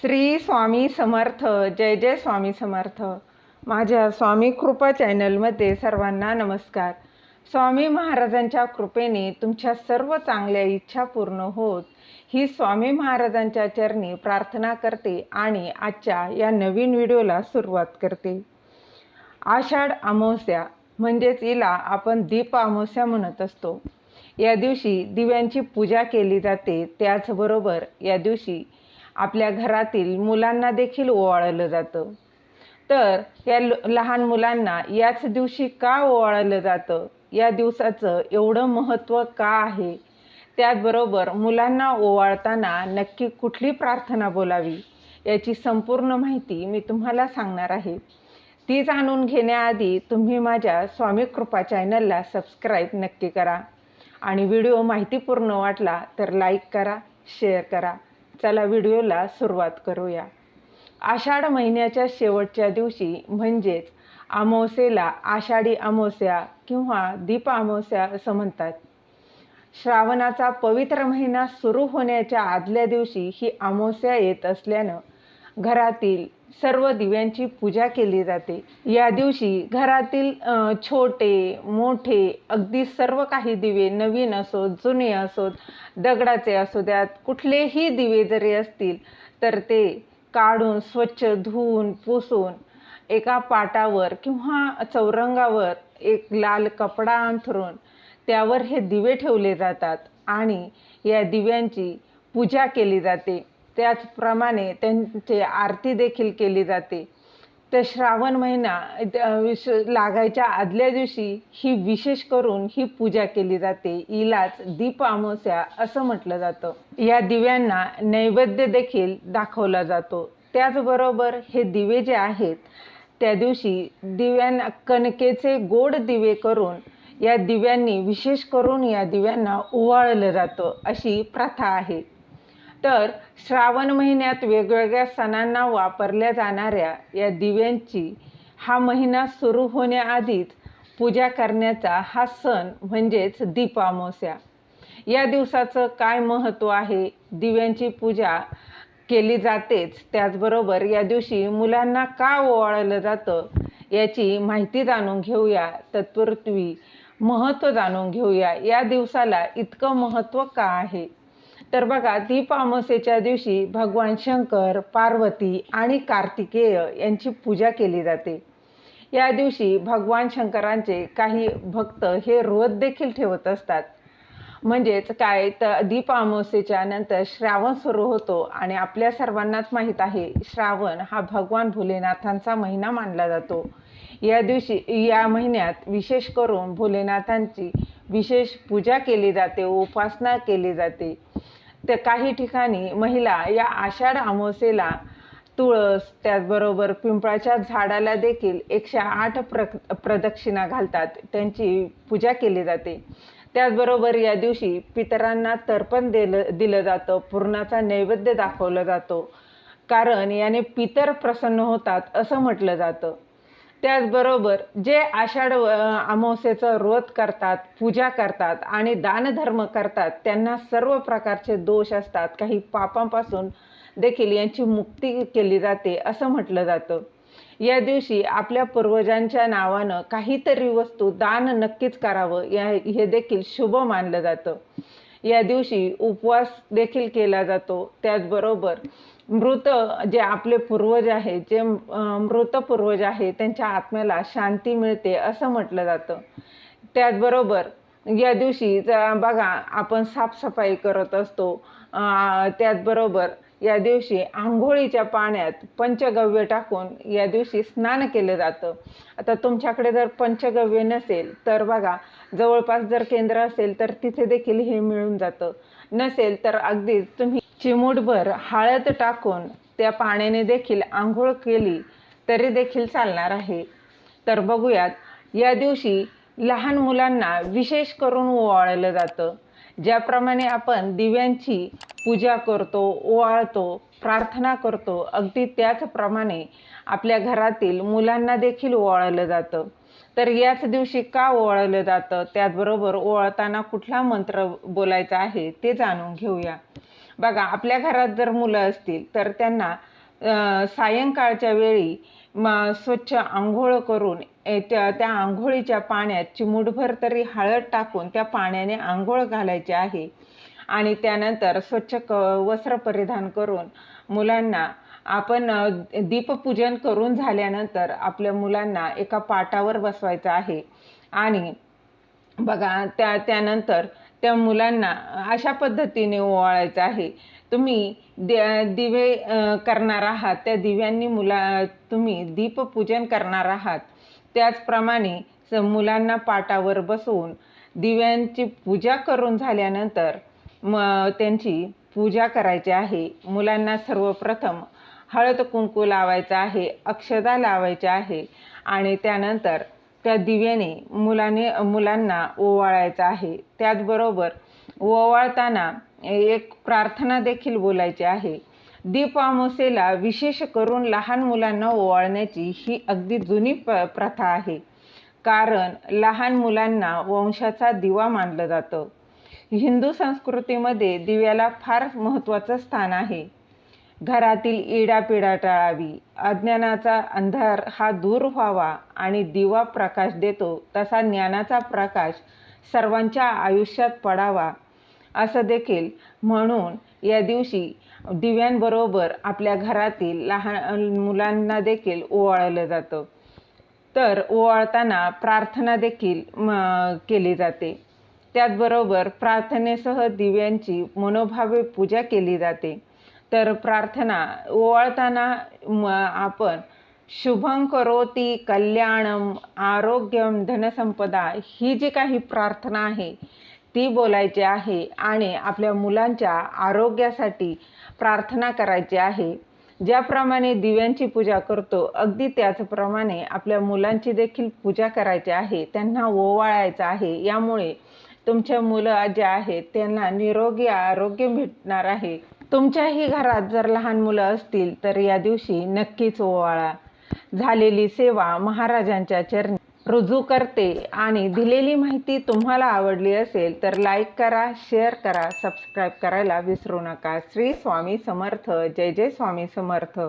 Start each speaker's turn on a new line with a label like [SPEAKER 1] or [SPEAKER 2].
[SPEAKER 1] श्री स्वामी समर्थ जय जय स्वामी समर्थ. माझ्या स्वामी कृपा चॅनलमध्ये सर्वांना नमस्कार. स्वामी महाराजांच्या कृपेने तुमच्या सर्व चांगल्या इच्छा पूर्ण होत. ही स्वामी महाराजांच्या चरणी प्रार्थना करते आणि आजच्या या नवीन व्हिडिओला सुरुवात करते. आषाढ अमावस्या म्हणजेच हिला आपण दीप अमावस्या म्हणत असतो. या दिवशी दिव्यांची पूजा केली जाते त्याचबरोबर या दिवशी आपल्या घरातील मुलांना देखील ओवाळलं जातं. तर या ल- लहान मुलांना याच दिवशी का ओवाळलं जातं? या दिवसाचं एवढं महत्त्व का आहे? त्याचबरोबर मुलांना ओवाळताना नक्की कुठली प्रार्थना बोलावी? याची संपूर्ण माहिती मी तुम्हाला सांगणार आहे. ती जाणून घेण्याआधी तुम्ही माझ्या स्वामी कृपा चॅनलला सबस्क्राईब नक्की करा. आणि व्हिडिओ माहितीपूर्ण वाटला तर लाईक करा शेअर करा. चला व्हिडिओला सुरुवात करूया. आषाढ महिन्याच्या शेवटच्या दिवशी म्हणजेच अमावस्येला आषाढी अमावस्या किंवा दीप अमावस्या असं म्हणतात. श्रावणाचा पवित्र महिना सुरू होण्याच्या आदल्या दिवशी ही अमावस्या येत असल्यानं घरातील सर्व दिव्यांची पूजा केली जाते. या दिवशी घरातील छोटे मोठे अगदी सर्व काही दिवे नवीन असोत जुने असोत दगडाचे असू द्यात कुठलेही दिवे जरी असतील तर ते काढून स्वच्छ धुवून पुसून एका पाटावर किंवा चौरंगावर एक लाल कपडा अंथरून त्यावर हे दिवे ठेवले जातात आणि या दिव्यांची पूजा केली जाते. त्याचप्रमाणे त्यांची आरती देखील केली जाते. तर श्रावण महिना विश लागायच्या आदल्या दिवशी ही विशेष करून ही पूजा केली जाते. हिलाच दीप अमावस्या असं म्हटलं जातं. या दिव्यांना नैवेद्य देखील दाखवला जातो. त्याचबरोबर हे दिवे जे आहेत त्या दिवशी दिव्यांना कणकेचे गोड दिवे करून या दिव्यांनी विशेष करून या दिव्यांना ओवाळलं जातं अशी प्रथा आहे. तर श्रावण महिन्यात वेगवेगळ्या सणांना वापरल्या जाणाऱ्या या दिव्यांची हा महिना सुरू होण्याआधीच पूजा करण्याचा हा सण म्हणजेच दीपामोस्या या दिवसाचं काय महत्त्व आहे? दिव्यांची पूजा केली जातेच. त्याचबरोबर या दिवशी मुलांना का ओवाळलं जातं याची माहिती जाणून घेऊया. तत्पूर्वी महत्त्व जाणून घेऊया. या दिवसाला इतकं महत्त्व का आहे? तर बघा दीप अमावस्येच्या दिवशी भगवान शंकर पार्वती आणि कार्तिकेय यांची पूजा केली जाते. या दिवशी भगवान शंकरांचे काही भक्त हे व्रत देखील ठेवत असतात. म्हणजेच काय तर दीप अमावस्येच्या नंतर श्रावण सुरू होतो आणि आपल्या सर्वांनाच माहीत आहे श्रावण हा भगवान भोलेनाथांचा महिना मानला जातो. या दिवशी या महिन्यात विशेष करून भोलेनाथांची विशेष पूजा केली जाते उपासना केली जाते. त्या काही ठिकाणी महिला या आषाढ अमावस्येला तुळस त्याचबरोबर पिंपळाच्या झाडाला देखील एकशे आठ प्र प्रदक्षिणा घालतात. त्यांची पूजा केली जाते. त्याचबरोबर या दिवशी पितरांना तर्पण दिलं दिलं जातं. पूर्णाचा नैवेद्य दाखवला जातो. कारण याने पितर प्रसन्न होतात असं म्हटलं जातं. त्याचबरोबर जे आषाढ अमावस्येचं व्रत करतात पूजा करतात आणि दानधर्म करतात त्यांना सर्व प्रकारचे दोष असतात. काही पापांपासून देखील यांची मुक्ती केली जाते असं म्हटलं जातं. या दिवशी आपल्या पूर्वजांच्या नावानं काहीतरी वस्तू दान नक्कीच करावं या हे देखील शुभ मानलं जातं. या दिवशी उपवास देखील केला जातो. त्याचबरोबर मृत जे आपले पूर्वज आहेत जे मृत पूर्वज आहे त्यांच्या आत्म्याला शांती मिळते असं म्हटलं जातं. त्याचबरोबर या दिवशी बघा आपण साफसफाई करत असतो. त्याचबरोबर या दिवशी आंघोळीच्या पाण्यात पंचगव्य टाकून या दिवशी स्नान केलं जातं. आता तुमच्याकडे जर पंचगव्य नसेल तर बघा जवळपास जर केंद्र असेल तर तिथे देखील हे मिळून जातं. नसेल तर अगदीच तुम्ही चिमूटभर हळद टाकून त्या पाण्याने देखील आंघोळ केली तरी देखील चालणार आहे. तर बघूयात या दिवशी लहान मुलांना विशेष करून ओवाळलं जातं. ज्याप्रमाणे आपण दिव्यांची पूजा करतो ओवाळतो प्रार्थना करतो अगदी त्याचप्रमाणे आपल्या घरातील मुलांना देखील ओवाळलं जातं. तर याच दिवशी का ओवाळलं जातं? त्याचबरोबर ओवाळताना कुठला मंत्र बोलायचा आहे ते जाणून घेऊया. बघा आपल्या घरात जर मुलं असतील तर त्यांना सायंकाळच्या वेळी म स्वच्छ आंघोळ करून त्या त्या आंघोळीच्या पाण्यात चिमूटभर तरी हळद टाकून त्या पाण्याने आंघोळ घालायची आहे. आणि त्यानंतर स्वच्छ क वस्त्र परिधान करून मुलांना आपण दीपपूजन करून झाल्यानंतर आपल्या मुलांना एका पाटावर बसवायचं आहे. आणि बघा त्या त्यानंतर त्या मुलांना अशा पद्धतीने ओवाळायचं आहे. तुम्ही द्या दिवे करणार आहात. त्या दिव्यांनी मुला तुम्ही दीपपूजन करणार आहात. त्याचप्रमाणे स मुलांना पाटावर बसवून दिव्यांची पूजा करून झाल्यानंतर म त्यांची पूजा करायची आहे. मुलांना सर्वप्रथम हळद कुंकू लावायचं आहे अक्षदा लावायच्या आहे आणि त्यानंतर त्या दिव्याने मुलाने मुलांना ओवाळायचं आहे. त्याचबरोबर ओवाळताना एक प्रार्थना देखील बोलायची आहे. दीपामुसेला विशेष करून लहान मुलांना ओवाळण्याची ही अगदी जुनी प प्रथा आहे. कारण लहान मुलांना वंशाचा दिवा मानलं जातं. हिंदू संस्कृतीमध्ये दिव्याला फार महत्त्वाचं स्थान आहे. घरातील इडापिडा टाळावी. अज्ञानाचा अंधार हा दूर व्हावा आणि दिवा प्रकाश देतो तसा ज्ञानाचा प्रकाश सर्वांच्या आयुष्यात पडावा असं देखील म्हणून या दिवशी दिव्यांबरोबर आपल्या घरातील लहान मुलांना देखील ओवाळलं जातं. तर ओवाळताना प्रार्थना देखील केली जाते. त्याचबरोबर प्रार्थनेसह दिव्यांची मनोभावे पूजा केली जाते. तर प्रार्थना ओवाळताना आपण शुभं करोती कल्याणम आरोग्यम धनसंपदा ही जी काही प्रार्थना आहे ती बोलायची आहे आणि आपल्या मुलांच्या आरोग्यासाठी प्रार्थना करायची आहे. ज्याप्रमाणे दिव्यांची पूजा करतो अगदी त्याचप्रमाणे आपल्या मुलांची देखील पूजा करायची आहे त्यांना ओवाळायचं आहे. यामुळे तुमच्या मुलं जे आहेत त्यांना निरोगी आरोग्य भेटणार आहे. तुमच्याही घरात जर लहान मुलं असतील तर या दिवशी नक्कीच ओवाळा. झालेली सेवा महाराजांच्या चरणी. रुजू करते आणि दिलेली माहिती तुम्हाला आवडली असेल तर लाईक करा शेअर करा सबस्क्राईब करायला विसरू नका. श्री स्वामी समर्थ. जय जय स्वामी समर्थ.